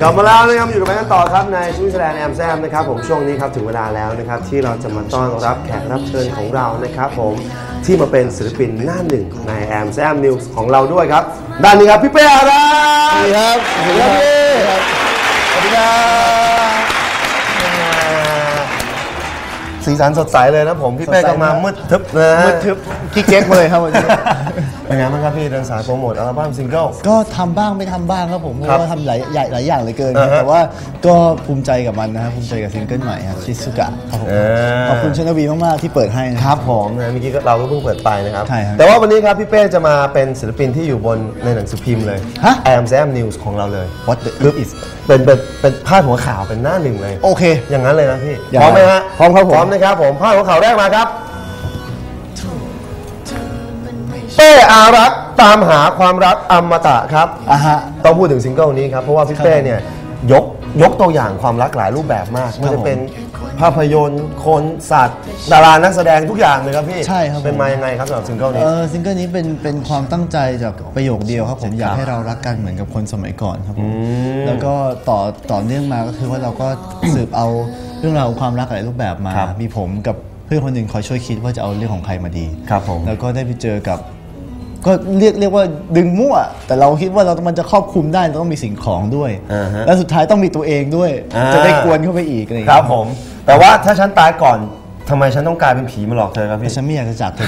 กลับมาแล้วนะครับอยู่กับแบงค์กันต่อครับในสวิตเซอร์แลนด์แอมแซมนะครับผมช่วงนี้ครับถึงเวลาแล้วนะครับที่เราจะมาต้อนรับแขกรับเชิญของเรานะครับผมที่มาเป็นศิลปินหน้าหนึ่งในแอมแซมนิวส์ของเราด้วยครับด้านนี้ครับพี่เป้อารักสวัสดีครับสวัสดีครับสวัสดีครับ สีสันสดใสเลยนะผมพี่เป้ก็มามืดทึบนะฮะมืดทึบกิ๊กเก๊กมาเลยครับวันนี้ เป็นไงบ้างครับพี่เดินสายโปรโมทอัลบั้มซิงเกิล ก็ทำบ้างไม่ทำบ้างครับผมเพครับราะว่าทำหลายใหญ่หลายอย่างเหลยเกินอ่าฮะแต่ว่าก็ภูมิใจกับมันนะครับภูมิใจกับซิงเกิลใหม่ครับชิซุกะครับผมเออ ขอบคุณชนวีมากๆที่เปิดให้นะ ครับผมนะเมื่อกี้ก็เราก็เพิ่งเปิดไปนะครับ ใช่ครับแต่ว่าวันนี้ครับพี่เป้จะมาเป็นศิลปินที่อยู่บนในหนังสือพิมพ์เลยฮะ แอมแซมนิวส์ของเราเลย What the คือ is เป็นเป็นเป็นพาดหัวข่าวเป็นหน้าหนึ่งเลย โอเค อย่างนั้นเลยนะพี่ อย่างพนั้ร้อนมไหมฮะ พร้อมครับผม พร้อมนะครับผมพาดหัวข่าวแรกมาครับ เป้อารักษ์ตามหาความรักอมตะครับ อะฮะ ต้องพูดถึงซิงเกิลนี้ครับ เพราะว่าพี่เป้เนี่ยยกยกตัวอย่างความรักหลายรูปแบบมากไม่ว่าจะเป็น ภาพยนตร์คนสัตว์ ดารานักแสดงทุกอย่างเลยครับพี่ใช่ครับผม เป็นมายังไงครับสำหรับซิงเกิลนี้ เออซิงเกิลนี้เป็นเป็นความตั้งใจจากประโยคเดียวครับผมอยากให้เรารักกันเหมือนกับคนสมัยก่อนครับผมแล้วก็ต่อต่อเนื่องมาก็คือว่าเราก็ สืบเอาเรื่องราวของความรักหลายรูปแบบมา ครับมีผมกับเพื่อนคนหนึ่งคอยช่วยคิดว่าจะเอาเรื่องของใครมาดีครับผม แล้วก็ได้ไปเจอกับ ก็เรียกเรียกว่าดึงมั่ว แต่เราคิดว่าเรามันจะครอบคลุมได้เราต้องมีสิ่งของด้วย อ่าฮะและสุดท้ายต้องมีตัวเองด้วย อ่า จะได้กวนเข้าไปอีกอะไรอย่างครัเงี้บยผม แต่ว่าถ้าฉันตายก่อนทำไมฉันต้องกลายเป็นผีมาหลอกเธอครับพี่ ฉันไม่อยากจะจากเธอ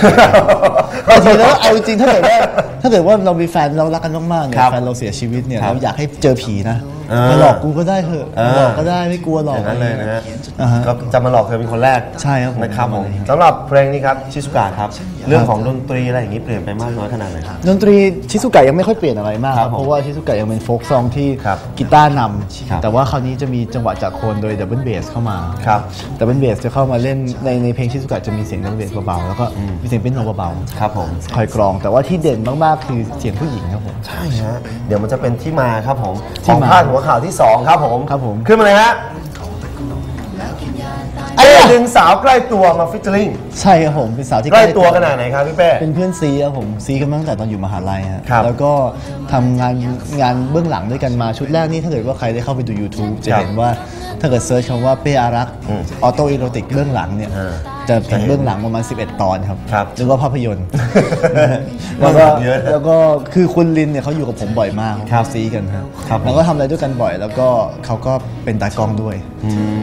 บางทีแล้วเอาจริงๆถ้าเกิดว่าถ้าเกิดว่าเรามีแฟนเรารักกันมากๆเนี่ยครับแฟนเราเสียชีวิตเนี่ยครับ เราอยากให้เจอผีนะเออ มาหลอกกูก็ได้เถอะเออมาหลอกก็ได้ไม่กลัวหรออกย่างนั้นเลยนะฮะอ่าฮะ ก็จะมาหลอกเธอเป็นคนแรกใช่ครับผมนะครับผมประมาณนี้สำหรับเพลงนี้ครับชิสุกะครับ เรื่องของดนตรีอะไรอย่างนี้เปลี่ยนไปมากน้อยขนาดไหนครับ ดนตรีชิซุกะยังไม่ค่อยเปลี่ยนอะไรมากครับผมเพราะว่าชิซุกะยังเป็นโฟกซองที่ครับกีตาร์นครับำแต่ว่าคราวนี้จะมีจังหวะจากโคนโดยดับเบิลเบสเข้ามาครับ ดับเบิลเบสจะเข้ามาเล่นในในเพลงชิซุกะจะมีเสียงดับเบิลเบสเบาๆแล้วก็มีเสียงเป็นโนเบาครับผม ๆคอยกรอง แต่ว่าที่เด่นมากๆคือเสียงผู้หญิงครับผม ใช่ฮะเดี๋ยวมันจะเป็นที่มาครับผมที่ของมา พาดหัวข่าวที่ 2 ครับผมครับผมขึ้นมาเลยฮะเป้ดึงสาวใกล้ตัวมาฟิชเชอริงใช่ครับผมเป็นสาวที่ใกล้ตัวขนาดไหนครับพี่เป้ เป็นเพื่อนซีครับผมซีกันมาตั้งแต่ตอนอยู่มหาลัยฮะครับแล้วก็ทำงานงานเบื้องหลังด้วยกันมาชุดแรกนี่ถ้าเกิดว่าใครได้เข้าไปดู YouTube จะครับเห็นว่าถ้าเกิดเซิร์ชคำว่าเป้อารักษ์อืมออโตอีโรติกเบื้องหลังเนี่ยอ่า จะเห็นเบื้องหลังประมาณ 11 ตอนครับครับหรือว่าภาพยนตร์เบื้แล้วองหก็ลังเยอะแล้วก็คือคุณลินเนี่ยเขาอยู่กับผมบ่อยมากครับซีกันครับครับผมแล้วก็ทำอะไรด้วยกันบ่อย แล้วก็เขาก็เป็นตากล้องด้วย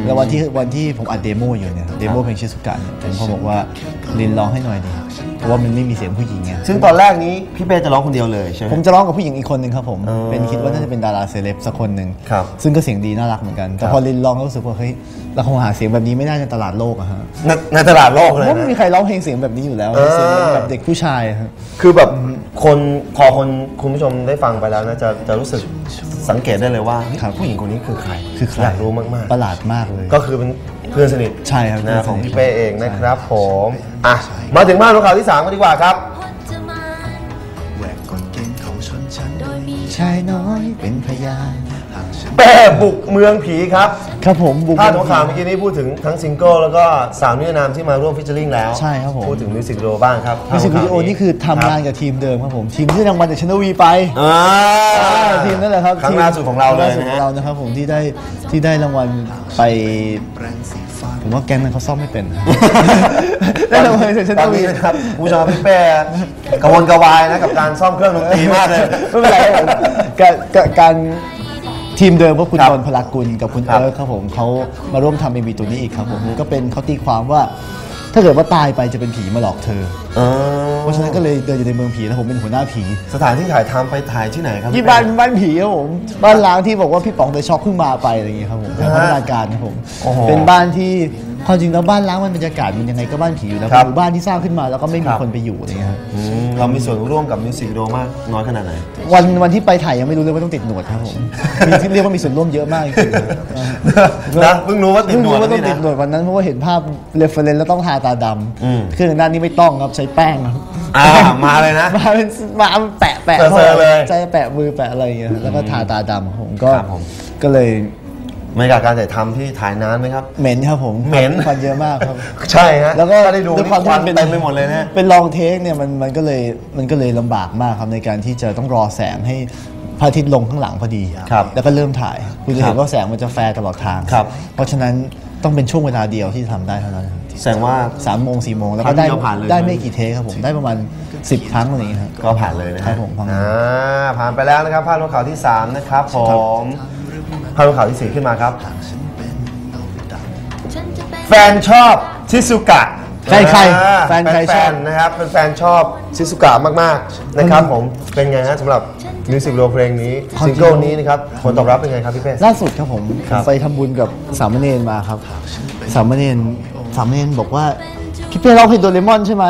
แล้ววันที่วันที่ผมอัดเดโมอยู่เนี่ยเดโมเพลงชิสุกะเนี่ยผมเขาบอกว่า ลินร้องให้หน่อยดิเพราะว่ามันไม่มีเสียงผู้หญิงไงซึ่งตอนแรกนี้พี่เป้จะร้องคนเดียวเลยใช่ไหม ผมจะร้องกับผู้หญิงอีกคนหนึ่งครับผมอ๋อเป็นคิดว่าน่าจะเป็นดาราเซเลบสักคนหนึ่งครับซึ่งก็เสียงดีน่ารักเหมือนกัน แต่ครับ พอลินร้องก็รู้สึกว่าเฮ้ยเราคงหาเสียงแบบนี้ไม่ได้ในตลาดโลกอะฮะในในตลาดโลกเลยเพราะไม่นะ มีใครร้องเพลงเสียงแบบนี้อยู่แล้วเออ เสียงแบบเด็กผู้ชายอะฮะ คือแบบคนพอคนคุณผู้ชมได้ฟังไปแล้วนะจะจะรู้สึกสังเกตได้เลยว่าเฮ้ยครับ ผู้หญิงคนนี้คือใครคือใครอยากรู้มากประหลาดมากเลยๆก็คือเป็น เพื่อนสนิทใช่ครับนะเพื่อนสนิทของพี่เป้เองนะใช่ครับผมอะมาถึงบ้านของข่าวที่3กันดีกว่าครับชายน้อยเป็นพยาน เป้บุกเมืองผีครับครับผมบุก ภาพของข่าวเมื่อกี้นี้พูดถึงทั้งซิงเกิลแล้วก็สามนิรนามที่มาร่วมฟิชเชอริงแล้วใช่ครับผม พูดถึงมิวสิกวิดีโอบ้างครับมิวสิกวิดีโอนี่คือทำงานรับกับทีมเดิมครับผม ทีมที่รางวัลจากชนวีไปอ่าทีมนั่นแหละครับครั้งทีมล่าสุดของเราเลยคงล่าสุดนะขอฮะงเรานะครับผมที่ได้ที่ได้รางวัลไปผมว่าแก๊งนั้นเขาซ่อมไม่เป็น ได้รางวัลจากชนตอนวี นี้นะครับคุณผู้ชมพี่เป้กระวนกระวายนะกับการซ่อมเครื่องดนตรีมากเลย ไม่เป็นไรครับผมการการการ ทีมเดิมก็คุณครับบอลพลากุลกับคุณครับเอิร์ธครับผมเขามาร่วมทำเอ็มีตัวนี้อีกครับผมก็เป็นเขาตีความว่า ถ้าเกิดว่าตายไปจะเป็นผีมาหลอกเธอเออเพราะฉะนั้นก็เลยเดินอยู่ในเมืองผีแล้วผมเป็นหัวหน้าผีสถานที่ถ่ายทำไปถ่ายที่ไหนครับ ที่บ้านบ้านผีครับผมบ้านล้างที่บอกว่าพี่ป๋องเดอะช็อกเพิ่งมาไปอะไรอย่างเงี้ยครับผมแถวพัฒนาการครับผมโอ้โห เป็นบ้านที่ ความจริงแล้วบ้านล้างมันบรรยากาศมันยังไงก็บ้านผีอยู่แล้วครับหมู่บ้านที่สร้างขึ้นมาแล้วก็ไม่มีครับคนไปอยู่อะไรเงี้ยครับอืมเรามีส่วนร่วมกับมิวสิกวิดีโอมากน้อยขนาดไหน วันวันที่ไปถ่ายยังไม่รู้เลยว่าต้องติดหนวดครับผมมีที่เรียกว่ามีส่วนร่วมเยอะมากจริงๆนะเพิ่งรู้ว่าติดเพิ่งหนวรู้ดว่าต้องนี่ตินะดหนวดวันนั้นเพราะว่าเห็นภาพเรฟเฟรนแล้วต้องทาตาดอืมำเครื่องด้านนี้ไม่ต้องครับใช้แป้งครับอ่ามาเลยนะมาเป็นมาแปะแปะเซอร์ๆเลยใช่แปะมือแปะอะไรอย่างเงี้ยแล้วก็ทาตาดำครับผมก็ครับผมก็เลย บรรยากาศการถ่ายทำที่ถ่ายนานไหมครับ เหม็นครับผมเหม็น ควันเยอะมากครับ ใช่ฮะแล้วก็ถ้าได้ดูด้วยนี่ความควันที่เต็มไปหมดเลยนะเป็นลองเทคเนี่ยมันมันก็เลยมันก็เลยลำบากมากครับในการที่จะต้องรอแสงให้พระอาทิตย์ลงข้างหลังพอดี ครับแล้วก็เริ่มถ่าย คุณจะครัเห็บนว่าแสงมันจะแฟร์ตลอดทาง ครับ เพราะฉะนั้นต้องเป็นช่วงเวลาเดียวที่จะทำได้เท่านั้นครับแสดงว่า สามโมงสี่โมงแล้วครั้ก็งได้เดียวผ่านเลย ได้ไม่กี่เทคครับผมได้ประมาณ 10 ครั้งอะไรอย่างเงี้ยครับ ก็ผ่านเลยนะฮะครับผมผ่านอ่าผ่านไปแล้วนะครับภาพหัวข่าวที่ 3 นะครับผม ภาพหัวข่าวที่4ขึ้นมาครับ แฟนชอบชิซุกะแฟนใครอ่าแฟนใครชอบแฟนๆนะครับเป็นแฟนชอบชิซุกะมากๆนะครับผมเป็นไงฮะสำหรับมิวสิกวิดีโอเพลงนี้ซิงเกิลนี้นะครับผลตอบรับเป็นไงครับพี่เป้ ล่าสุดครับผมครับ ไปทำบุญกับสามเณรมาครับ สามเณรสามเณรบอกว่า พี่เป้ร้องเพลงโดเรมอนใช่ไหม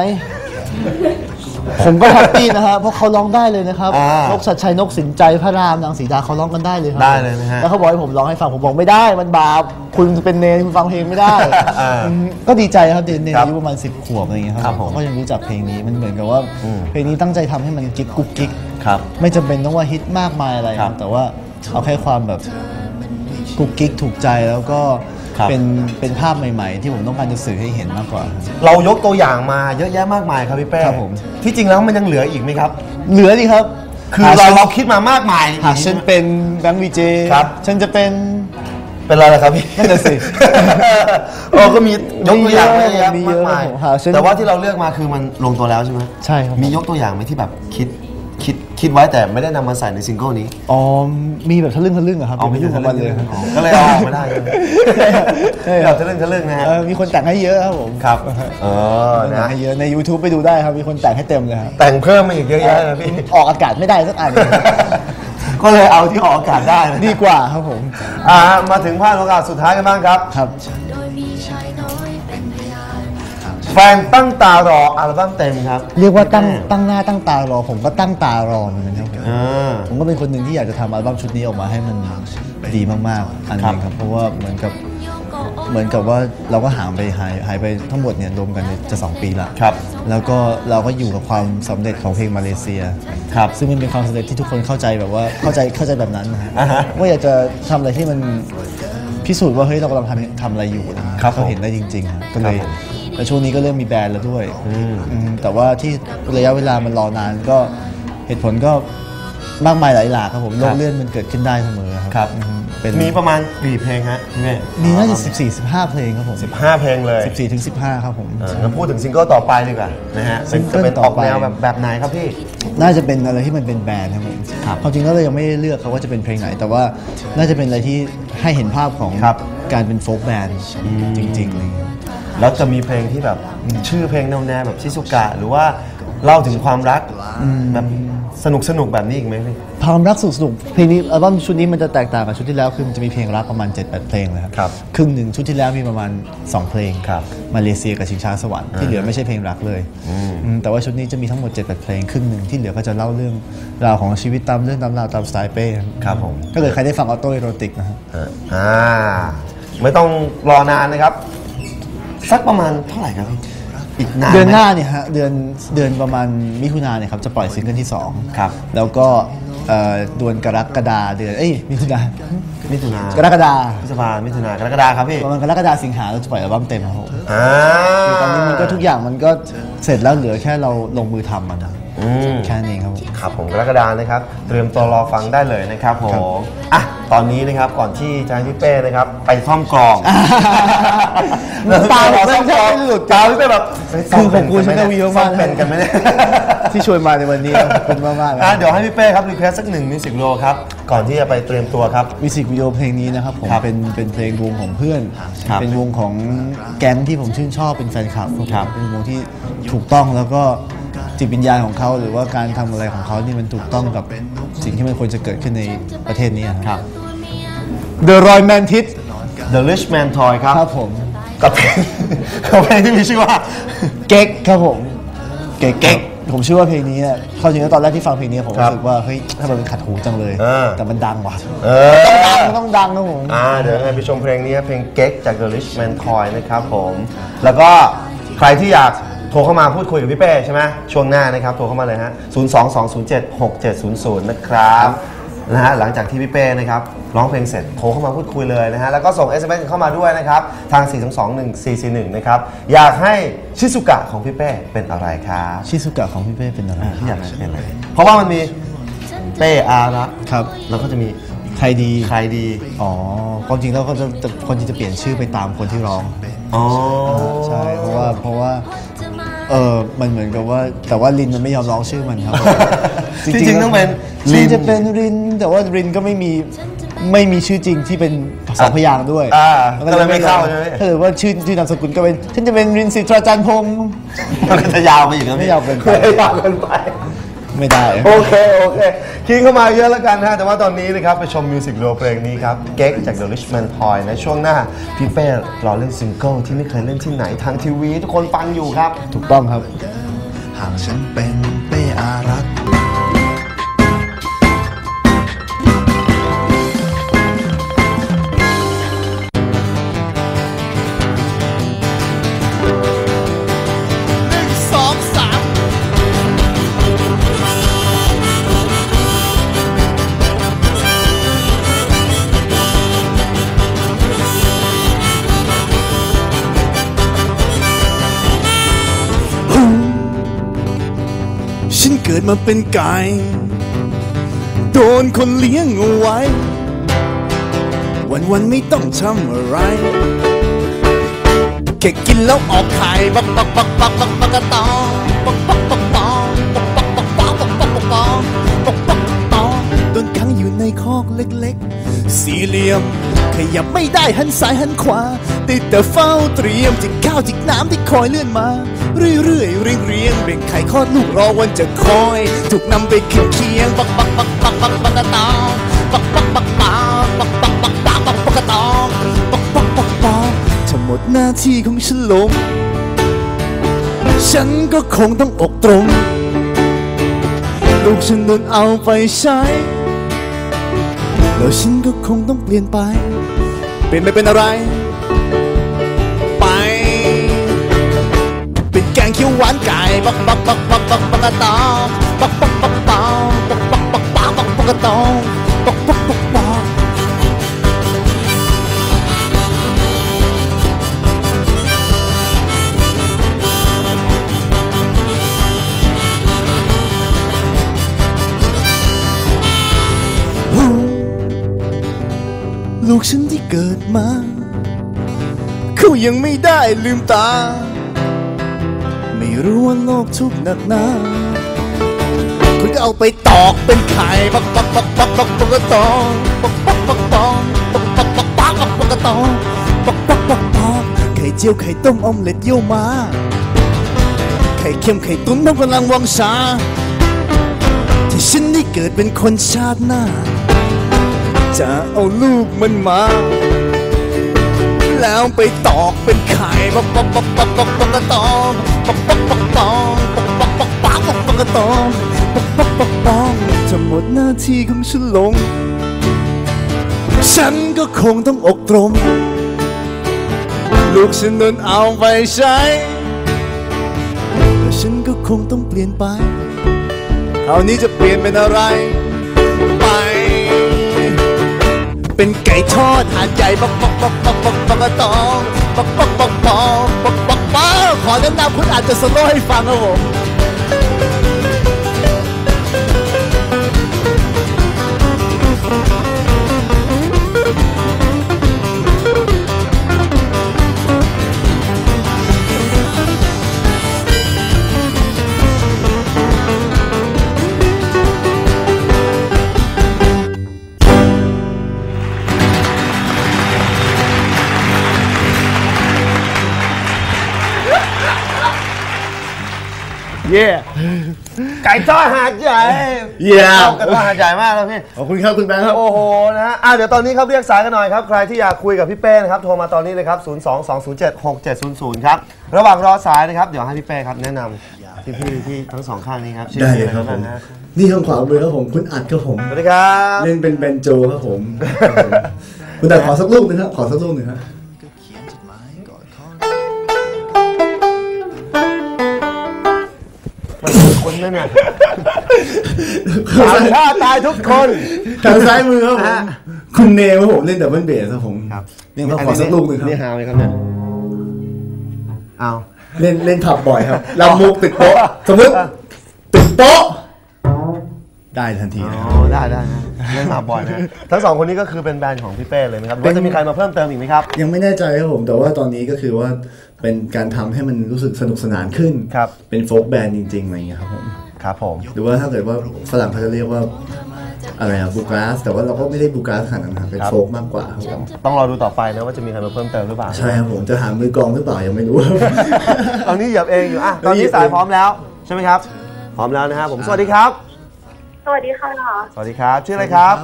ผมก็แฮปปี้นะฮะเพราะเขาร้องได้เลยนะครับอ่านกชัดชัยนกสินใจพระรามนางสีดาเขาร้องกันได้เลยครัได้เลยนะฮะแล้วเขาบอกให้ผมร้องให้ฟังผมบอกไม่ได้มันบาปคุณเป็นเนรคุณฟังเพลงไม่ได้อ่าอืมก็ดีใจครับเดนเนรครับอายุประมาณ 10 ขวบอะไรอย่างเงี้ยคครัรับบผมก็ยังรู้จักเพลงนี้มันเหมือนกับว่าอืม เพลงนี้ตั้งใจทำให้มันกิ๊กกุ๊กกิ๊ก ครับ ไม่จำเป็นต้องว่าฮิตมากมายอะไรครับแต่ว่าเอาแค่ความแบบกุ๊กกิ๊กถูกใจแล้วก็ ครับเป็นเป็นภาพใหม่ๆ ที่ผมต้องการจะสื่อให้เห็นมากกว่า เรายกตัวอย่างมาเยอะแยะมากมายครับพี่เป้ครับผม ที่จริงแล้วมันยังเหลืออีกไหมครับ เหลือดีครับคือหเราฉันเราคิดมามากมายหากฉันเป็นแบงค์วีเจครับ ฉันจะเป็นเป็นอะไรล่ะครับพี่นั่นน่ะสิโอ้ก็มียกตัวอย่างมีเยเยอะอะแยะมีมาเยกอะมายผมหาเส้นแต่ว่าที่เราเลือกมาคือมันลงตัวแล้วใช่ไหมใช่ครับมียกตัวอย่างไหมที่แบบคิด คิดคิดไว้แต่ไม่ได้นำมาใส่ในซิงเกิลนี้อ๋อมีแบบทะลึ่งทะลึ่งอะครับเอาไม่ยุ่งกับมันเลยครับอ๋อก็เลยเอาออกไม่ได้เลยใช่คเรารับจะเล่นจะเล่นนะฮะเออมีคนแต่งให้เยอะครับผมครับเออมีคนแต่นะงให้เยอะใน YouTube ไปดูได้ครับมีคนแต่งให้เต็มเลยครับแต่งเพิ่มมาอีกเยอะแยะเลยนะพี่ ออกอากาศไม่ได้สักอัน ก็เลยเอาที่ออกอากาศได้นะดีกว่าครับผม อ่ามาถึงภาคโอกาสสุดท้ายกันบ้างครับ ครับ ฟนตั้งตารออัลบั้มเต็มครับเรียกว่าตั้งตั้งหน้าตั้งตารอ ผมก็ตั้งตารอเหมือนกันครับผมอ่าผมก็เป็นคนหนึ่งที่อยากจะทำอัลบั้มชุดนี้ออกมาให้มันดีมากๆอันหนึงครับ เพราะว่าเหมือนกับเหมือนกับว่าเราก็ห่างไปหายหายไปทั้งหมดเนี่ยรวมกันเนี่ยจะ 2 ปีละครับ แล้วก็เราก็อยู่กับความสำเร็จของเพลงมาเลเซียครับซึ่งมันเป็นความสำเร็จที่ทุกคนเข้าใจแบบว่าเข้าใจเข้าใจแบบนั้นนะฮะอ่าฮะว่าอยากจะทำอะไรที่มันพิสูจน์ว่าเฮ้ยเรากำลังทำทำอะไรอยู่อะไรเงี้ยครับเขาเห็นได้จริงๆฮะก็เลยครับผม แล้วช่วงนี้ก็เริ่มมีแบรนด์แล้วด้วยอืมอืมแต่ว่าที่ระยะเวลามันรอนานก็เหตุผลก็มากมายหลายหลากครับผมโลครักบเลื่อนมันเกิดขึ้นได้เสมอครับครับอืมเป็นมีประมาณกี่เพลงฮะพี่เมย์มีน่าจะ14 15 เพลงครับผมสิบห้าเพลงเลย14ถึง15 ครับผมเอองั้นพูดถึงซิงเกิลต่อไปดีกว่านะฮะซิงเกิลจะเป็นต่อออกไป แนวแบบแบบไหนครับพี่ น่าจะเป็นอะไรที่มันเป็นแบรนด์ครับผมครับความจริงแล้วเรายังไม่ได้เลือกครับว่าจะเป็นเพลงไหน แต่ว่าน่าจะเป็นอะไรที่ให้เห็นภาพของครับ การเป็นโฟล์กแบนด์จริงๆอะไรอย่างเงี้ย แล้วจะมีเพลงที่แบบชื่อเพลงแนวแนวแบบชิซุกะหรือว่าเล่าถึงความรักแบบสนุกสนุกๆแบบนี้อีกไหมพี่ความรักสุดสนุกเพลงนี้อัลบั้มชุดนี้มันจะแตกต่างกับชุดที่แล้วคือมันจะมีเพลงรักประมาณ 7-8 เพลงเลยครับครับครึ่งหนึ่งชุดที่แล้วมีประมาณ 2 เพลงครับมาเลเซียกับชิงช้าสวรรค์ที่เหลือไม่ใช่เพลงรักเลยอืมแต่ว่าชุดนี้จะมีทั้งหมด 7-8 เพลงครึ่งหนึ่งที่เหลือก็จะเล่าเรื่องราวของชีวิตตามเรื่องตามราวตามสไตล์เป้ครับผมก็เลยใครได้ฟังออโต้เอโรติกนะครับอ่าไม่ต้องรอนานนะครับ สักประมาณเท่าไหร่ครับพี่อีกนานไมเดือนหน้าเนี่ยฮะเดือนเดือนประมาณมิถุนาเนี่ยครับจะปล่อยซิงเกิลที่2ครับแล้วก็เอ่อเดือนกรกฎาเดือนเอ้ยมิถุนามิถุนากรกฎาพฤษภามิถุนากรกฎาครับพี่ประมาณกรกฎาสิงหาเราจะปล่อยอัลบั้มเต็มครับผมอ่า คือตอนนี้มันก็ทุกอย่างมันก็เสร็จแล้วเหลือแค่เราลงมือทำมัน อืมแค่นั้นเองครับผม ครับผมกรกฎานะครับ เตรียมตัวรอฟังได้เลยนะครับผมอะตอนนี้นะครับก่อนที่จะให้พี่เป้นะครับ ไปซ่อมกลองน้ำตาเราผมซ่อมกลองไม่หลุดตาพี่เป้แบบเฮ้ยคือขอบคุณซ่ชนวีมากๆซ่อเป็นกันไหมเนี่ยที่ชวนมาในวันนี้ขอบคุณมากๆนะอะเดี๋ยวให้พี่เป้ครับรีเควสสักหนึ่งมิวสิกโลครับก่อนที่จะไปเตรียมตัวครับมิวสิกวิดีโอเพลงนี้นะครับผมครับเป็นเป็นเพลงวงของเพื่อนครับเป็นวงของแก๊งที่ผมชื่นชอบเป็นแฟนคลับครับเป็นวงที่ถูกต้องแล้วก็ จิตวิญญาณของเขาหรือว่าการทำอะไรของเขานี่มันถูกต้องกับสิ่งที่มันควรจะเกิดขึ้นในประเทศนี้ครับ The Roy Mantis The Rich Man Toy ครับครับผมกับเพลงกับเพลงที่มีชื่อว่าเก๊กครับผมเก๊กเก๊กผมเชื่อว่าเพลงนี้เนี่ยความจริงแล้วตอนแรกที่ฟังเพลงนี้ผมครับรู้สึกว่าเฮ้ยถ้ามันขัดหูจังเลยเออแต่มันดังว่ะเอดัองต้องดังนะผมอ่าเดี๋ยวยังไงไปชมเพลงนี้ครับเพลงเก๊กจาก The Rich Man Toy นะครับผม แล้วก็ใครที่อยาก โทรเข้ามาพูดคุยกับพี่เป้ใช่ไหมช่วงหน้านะครับ โทรเข้ามาเลยฮะ 022076700 นะครับนะฮะหลังจากที่พี่เป้นะครับร้องเพลงเสร็จโทรเข้ามาพูดคุยเลยนะฮะแล้วก็ส่ง SMS เข้ามาด้วยนะครับ ทาง 4221441 นะครับ อยากให้ชิซุกะของพี่เป้เป็นอะไรครับชิซุกะของพี่เป้เป็นอะไรที่อยากให้เป็นอะไรเพราะว่ามันมีเป้อารักษ์ครับ แล้วก็จะมีใครดีใครดี อ๋อความจริงแล้วก็จะจะคนที่จะเปลี่ยนชื่อไปตามคนที่ร้องอ๋อใช่เพราะว่าเพราะว่า เออมันเหมือนกับว่าแต่ว่าลินมันไม่ยอมร้องชื่อมันครับ จริงๆต้องเป็นลิลินนจะเป็นริน แต่ว่ารินก็ไม่มีไม่มีชื่อจริงที่เป็นสองพยางค์ด้วยอ่าก็เลยไม่เข้าใช่ไหมถ้าเกิดว่าชื่อชื่อนามสกุลก็เป็นฉันจะเป็นรินสิทราจันทร์พงศ์มันก็จะยาวไปอีกนะไม่ยาวเกินไปไม่ยาวเกินไป ไม่ได้ โอเค โอเค คิงเข้ามาเยอะแล้วกันนะแต่ว่าตอนนี้นะครับ ไปชมมิวสิกวิดีโอเพลงนี้ครับ เก๊กจาก The Richmond Toy ในช่วงหน้า พี่เป้รอเล่นซิงเกิลที่ไม่เคยเล่นที่ไหนทางทีวี ทุกคนฟังอยู่ครับ ถูกต้องครับ หากฉันเป็นเป้อารัก ดมาเป็นไก่โดนคนเลี้ยงเอาไว้ วันวันไม่ต้องทำอะไรแค่กินแล้วออกไข่ปักปักปักปักปักปักตองปักปักปักตองปักปักปักปักปักปักปักตองปักปักตองโดนขังอยู่ในคอกเล็กๆ สี่เหลี่ยม ขยับไม่ได้หันซ้ายหันขวาติดแต่เฝ้าเตรียมจิกข้าวจิกน้ำที่คอยเลื่อนมา เรื่อยๆเรีย เรียงๆเบ่งไข่คลอดลูกรอวันจะคอย ถูกนำไปขึ้นเคียงปักปักปักปักปักปักตองปักปักปักปักปักปักปักปักปักปักตองปักปักปักปักถ้าหมดหน้าที่ของฉันลงฉันก็คงต้องอกตรง ลูกฉันโดนเอาไปใช้ แล้วฉันก็คงต้องเปลี่ยนไป เปลี่ยนไปเป็นอะไร เป็นแกงเขียวหวานไก่ปักปักปักปักปักปักกะตองปักปักปักปักปักปักปักปักปักปักกะตองปักปักปักปักลูกฉันที่เกิดมา เขายังไม่ได้ลืมตา รู้ว่าโลกทุกหนักหนาคุณก็เอาไปตอกเป็นไข่ปักปักปักปักปักปักกระตองปักปักปักตองปักปักปักปักปักปักกระตองปักปักปักปักไข่เจียวไข่ต้มอมเล็ตเยี่ยวมาไข่เค็มไข่ตุ๋นทำกำลังวังชาที่ฉันได้เกิดเป็นคนชาติหน้าจะเอาลูกมันมา แล้วไปตอกเป็นไข่ปักปักปักปักปักปักกระตองปักปักปักตองปักปักปักปักปักปักกระตองปักปักปักตองจะหมดหน้าที่ของฉันลง ฉันก็คงต้องอกตรม ลูกฉันโดนเอาไปใช้แล้วฉันก็คงต้องเปลี่ยนไปคราวนี้จะเปลี่ยนเป็นอะไร เป็นไก่ทอดหาดใหญ่ปอกปอกปอกปอกปอกปอกกระตองปอกปอกปอกปอกปอกปอกปักขอแนะนำคุณอาจจะสโลว์ให้ฟังครับผม เย่ไก่ทอดหาดใหญ่เย่ชอบไก่ทอดหาดใหญ่มากเลยพี่ ขอบคุณครับคุณแบงค์ครับ โอ้โหนะฮะอะเดี๋ยวตอนนี้ครับเรียกสายกันหน่อยครับ ใครที่อยากคุยกับพี่เป้นะครับ โทรมาตอนนี้เลยครับ 0 2 2 0 7 6 7 0 0 ครับ ระหว่างรอสายนะครับ เดี๋ยวให้พี่เป้ครับแนะนำพี่พี่ๆที่ทั้งสองข้างนี้ครับชื่อได้เลยครับอะผไางมฮะนี่ข้างขวามือครับผมคุณอัดครับผมสวัสดีครับ เล่นเป็นเบนโจครับผมคุณอัดขอสักลูกหนึงครับขอสักลูกหนึงครับ นคือคนนั่นน่ะสามชาติตายทุกคนทางซ้ายมือครับผมฮะคุณเนมครับผมเล่นดับเบิลเบสครับผมครับเล่นครับขอสักลูกหนึงครับนี่ฮาวไหมครับเนี่ยเอาเล่นเล่นผับบ่อยครับลำมุกติดโต๊ะสมมติติดโต๊ะ ได้ทันทีอ๋นะอได้ได้นะเล่นมาบ่อยนะทั้งสองคนนี้ก็คือเป็นแบรนด์ของพี่เป้เลยไหมครับหรือว่าจะมีใครมาเพิ่มเติมอีกไหมครับ ยังไม่แน่ใจครับผมแต่ว่าตอนนี้ก็คือว่าเป็นการทำให้มันรู้สึกสนุกสนานขึ้นครับเป็นโฟกแบนด์จริงๆอะไรอย่างเงี้ยครับผมครับผมหรือว่าถ้าเกิดว่าฝรั่งเขาจะเรียกว่าอะไรอะบูกราสแต่ว่าเราก็ไม่ได้บูกราสขนาดนั้นนะครับเป็นโฟกมากกว่าครับผมต้องรอดูต่อไปนะว่าจะมีใครมาเพิ่มเติมหรือเปล่าใช่ครับผมจะหามือกลองหรือเปล่ายังไม่รู้ตอนนี้เหยียบเองอยู่อะตอนนี้สายพร้อมแล้วใช่ไหมครับ พร้อมแล้วนะครับผมสวัสดีครับ สวัสดีค่ะ สวัสดีครับ ชื่ออะไรครับ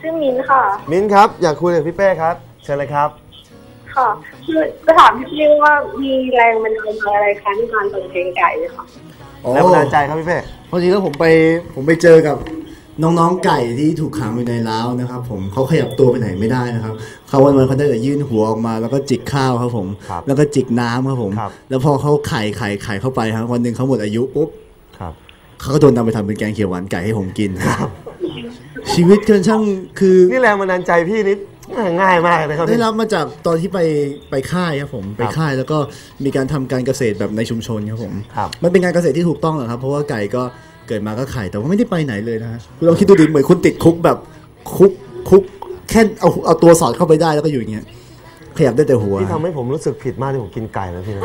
ชื่อมิ้นค่ะ มิ้นท์ครับ อยากคุยกับพี่เป้ครับ เชิญเลยครับ ค่ะคือจะถามพี่เรียว่ามีแรงบันดาลใจอะไรคะในการแต่งเพลงไก่ค่ะแรงบันดาลใจครับพี่เป้พอดีแล้วผมไปผมไปเจอกับน้องๆไก่ที่ถูกขังอยู่ในร้าวนะครับ ผมเขาขยับตัวไปไหนไม่ได้นะครับเขาวันวันๆเขาได้แต่ยื่นหัวออกมา แล้วก็จิกข้าวครับผมครับแล้วก็จิกน้ำครับผมครับแล้วพอเขาไข่ไข่ไข่เข้าไปครับวันหนึ่งเขาหมดอายุปุ๊บครับ เขาก็โดนนำไปทำเป็นแกงเขียวหวานไก่ให้ผมกินครับ ชีวิตเกินช่างคือนี่แรงบันดาลใจพี่นิดง่ายมากเลยครับได้รับมาจากตอนที่ไปไปค่ายครับผมไปค่ายแล้วก็มีการทำการเกษตรแบบในชุมชนครับผมครับมันเป็นการเกษตรที่ถูกต้องเหรอครับ เพราะว่าไก่ก็เกิดมาก็ไข่แต่ว่าไม่ได้ไปไหนเลยนะฮะคุณลองคิดดูดิเหมือนคุณติดคุกแบบคุกคุกแค่เอาเอาตัวสอดเข้าไปได้แล้วก็อยู่อย่างเงี้ยขยับได้แต่หัวที่ทำให้ผมรู้สึกผิดมากที่ผมกินไก่แล้วพี่นะ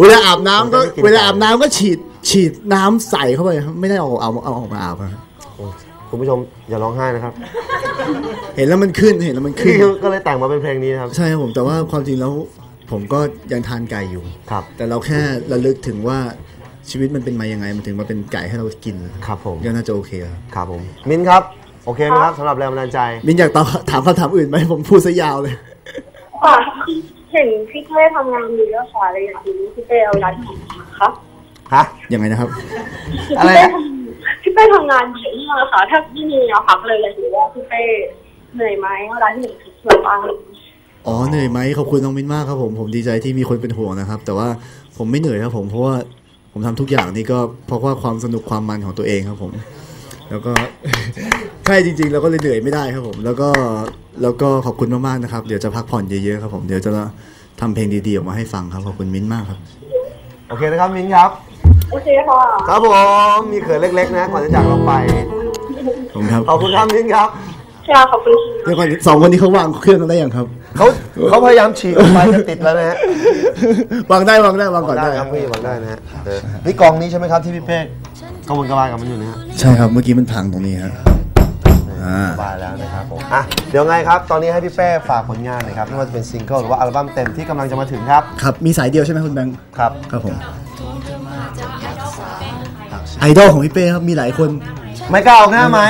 เวลาอาบน้ำก็ผมจะไม่กินเวลาอาบน้ำก็ฉีด ฉีดน้ำใส่เข้าไปครับไม่ได้เอาเอาเอาออกมาอาบครับโอ้คุณผู้ชมอย่าร้องไห้นะครับ เห็นแล้วมันขึ้นเห็นแล้วมันขึ้นพี่ก็เลยแต่งมาเป็นเพลงนี้นะครับ ใช่ครับผมแต่ว่าความจริงแล้วผมก็ยังทานไก่อยู่ครับ แต่เราแค่ระลึกถึงว่าชีวิตมันเป็นมายังไงมันถึงมาเป็นไก่ให้เรากินครับผมก็น่าจะโอเคครับครับผมมิ้นท์ครับโอเคไหมครับสำหรับแรงบันดาลใจ มินอยากตอบถามคำถามอื่นไหมผมพูดซะยาวเลยค่ะเห็นพี่เต้ทำงานอยู่แล้วค่ะอะไรอย่างนี้พี่เต้เอาเวลาที่ไหนคะ ฮะยังไงนะครับ อะไรพี่เต้นะทำพี่เต้ทำงานเยอะมากค่ะถ้าไม่มีแนวพักเลยเลยถือว่าพี่เต้เหนื่อยไหมเวลาที่หนูถึงส่วนบ้างอ๋อเหนื่อยไหมขอบคุณน้องมินมากครับผมผมดีใจที่มีคนเป็นห่วงนะครับ แต่ว่าผมไม่เหนื่อยครับผมเพราะว่าผมทำทุกอย่างนี่ก็เพราะว่าความสนุกความมันของตัวเองครับผม แล้วก็ใช่จริงๆเราก็เลยเหนื่อยไม่ได้ครับผม แล้วก็แล้วก็ขอบคุณมากๆนะครับ เดี๋ยวจะพักผ่อนเยอะๆครับผมเดี๋ยวจะทำเพลงดีๆออกมาให้ฟังครับขอบคุณมิ้นมากครับ โอเคนะครับมิ้นท์ครับ โอเคค่ะ ครับผม มีเขินเล็ก ๆ นะก่อนจะจากเราไปขอบคุณครับขอบคุณครับมิ้นท์ครับ ค่ะ ขอบคุณค่ะ เดี๋ยวก่อนสองคนนี้เขาวางเครื่องกันได้ยังครับ เขาเขาพยายามฉีกออกไปจะติดแล้วนะฮะวางได้วางได้วางก่อนได้ได้ครับพี่วางได้นะฮะเออนี่กองนี้ใช่ไหมครับที่พี่เป้กำวนกระวายกับมันอยู่นะฮะ ใช่ครับเมื่อกี้มันพังตรงนี้ฮะ อ่าสบายแล้วนะครับผมอะเดี๋ยวไงครับ ตอนนี้ให้พี่เป้ฝากผลงานหน่อยครับไม่ว่าจะเป็นซิงเกิลหรือว่าอัลบั้มเต็มที่กำลังจะมาถึงครับ ครับ มีสายเดียวใช่ไหมคุณแบงค์ ครับ ครับผม ไอดอลของพี่เป้ครับมีหลายคนไม่กล้าเอาหน้าไหม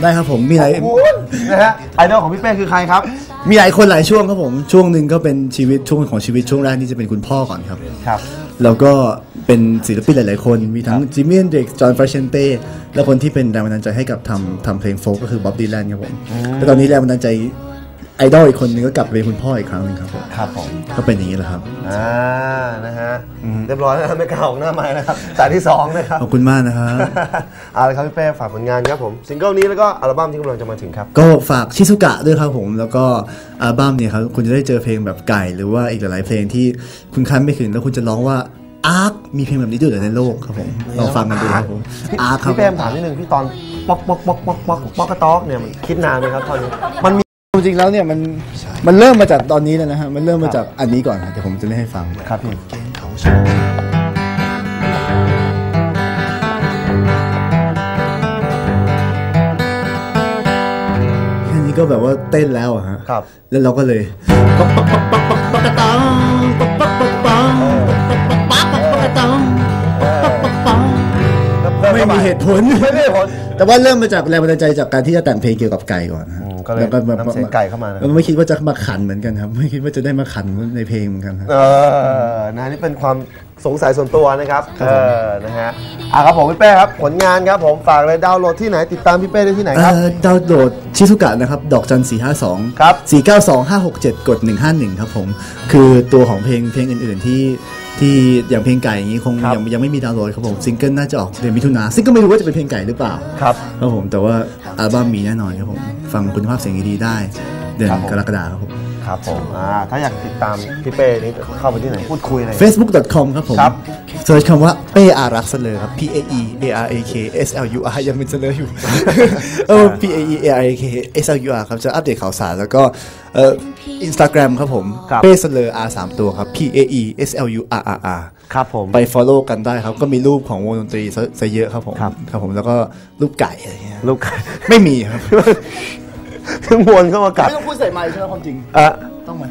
ได้ครับผมมีหลายคุณนะฮะไอดอลของพี่เป้คือใครครับ มีหลายคนหลายช่วงครับผมช่วงหนึ่งก็เป็นชีวิตช่วงของชีวิตช่วงแรกนี่จะเป็นคุณพ่อก่อนครับครับแล้วก็เป็นศิลปินหลาย ๆ คนมีทั้งจิมมี่เด็กจอห์นฟราเชนเต้และคนที่เป็นแรงบันดาลใจให้กับทำทำเพลงโฟล์กก็คือบ๊อบดีแลนครับผมแล้วตอนนี้แรงบันดาลใจ ไอดอลอีกคนนึงก็กลับไปเป็นคุณพ่ออีกครั้งหนึ่งครับผมครับผม ก็เป็นอย่างนี้แหละครับ อ่า นะฮะ เรียบร้อยแล้วนะไม่กล้าออกหน้าไม้นะครับสายที่สองนะครับ ขอบคุณมากนะครับ เอาละครับพี่เป้ฝากผลงานครับผม ซิงเกิลนี้แล้วก็อัลบั้มที่กำลังจะมาถึงครับ ก็ฝากชิซุกะด้วยครับผม แล้วก็อัลบั้มเนี่ยครับคุณจะได้เจอเพลงแบบไก่ หรือว่าอีกหลาย ๆ เพลงที่คุณคันไม่ถึงแล้วคุณจะร้องว่าอาร์คมีเพลงแบบนี้ด้วยเหรอในโลกครับผมลองฟังกันดูครับผมพี่อาร์คครับพี่เป้ถามนิดนึงพี่ตอนป๊อกป๊อกป๊อกป๊อกป๊อกป๊อกกระต๊อกเนี่ยมันคิดนานไหมครับตอนนี้มันมี จริงๆแล้วเนี่ยมันมันเริ่มมาจากตอนนี้เลยนะฮะมันเริ่มมาจากอันนี้ก่อนครับเดี๋ยวผมจะเล่นให้ฟังครับพี่แค่นี้ก็แบบว่าเต้นแล้วอะฮะครับแล้วเราก็เลยปักปักปักปักปักปักกระตังปักปักปักปักปักปักปักปักกระตังปักปักปักไม่มีเหตุผล ไม่มีเหตุผล แต่ว่าเริ่มมาจากแรงบันดาลใจจากการที่จะแต่งเพลงเกี่ยวกับไก่ก่อนฮะอืม ก็เลยแล้วก็มานำเสียงไก่เข้ามานะแล้วไม่คิดว่าจะมาขันเหมือนกันครับ ไม่คิดว่าจะได้มาขันในเพลงเหมือนกันครับเออนะนี่เป็นความสงสัยส่วนตัวนะครับครับเอผมอนะฮะอะครับผมพี่เป้ครับผลงานครับผมฝากเลยดาวน์โหลดที่ไหนติดตามพี่เป้ได้ที่ไหนครับเอ่อดาวน์โหลดชิซุกะนะครับ ดอกจันสี่ห้าสองครับ สี่เก้าสองห้าหกเจ็ดกดหนึ่งห้าหนึ่งครับผม คือตัวของเพลงเพลงอื่น ๆ ที่ที่อย่างเพลงไก่อย่างนี้คงครับ ยังยังไม่มีดาวน์โหลดครับผมซิงเกิลน่าจะออกเดือนมิถุนาซึ่งก็ไม่รู้ว่าจะเป็นเพลงไก่หรือเปล่า ครับ ครับผมแต่ว่าอัลบั้มมีแน่นอนครับผม ฟังคุณภาพเสียงดีๆได้ เดือนครับผมกรกฎาคมครับผมคครับผมอ่าถ้าอยากติดตามพี่เป้นี่เข้าไปที่ไหนพูดคุยอะไร facebook.com ครับผมครับเซิร์ชคำว่าเป้อารักษ์เสลอครับ P A E A R A K S L U R ยังเป็นเสลออยู่เออ P A E A R A K S L U R ครับจะอัปเดตข่าวสารแล้วก็เอ่ออินสตาแกรมครับผมครับเป้เสลอ R 3ตัวครับ P A E S L U R R R ครับผมไป follow กันได้ครับ ก็มีรูปของวงดนตรีซะซะเยอะครับผมครับครับผมแล้วก็รูปไก่อะไรเงี้ยลูกไม่มีครับ ทั้งมวลเข้ามากัดไม่ต้องพูดใส่ไมค์ใช่ไหมความจริงเอ่อต้องไหม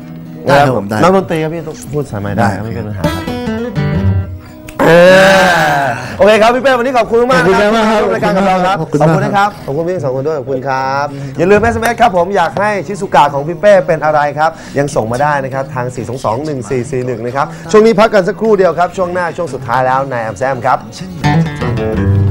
ได้ครับผมได้ นักดนตรีครับพี่ต้องพูดสายไม้ได้ได้ไม่เป็นปัญหาครับเออโอเคครับพี่เป้วันนี้ขอบคุณมากขอบคุณมากครับที่ร่วรายการกับเราครับขอบคุณมาก นะครับขอบคุณพี่ทั้งสองคนด้วยขอบคุณครับอย่าลืม SMS ครับผมอยากให้ชิสุกะของพี่เป้เป็นอะไรครับยังส่งมาได้นะครับทาง 4221441 นะครับช่วงนี้พักกันสักครู่เดียวครับช่วงหน้าช่วงสุดท้ายแล้วนายแอมแซมครับ ฉันอยากจะเจอ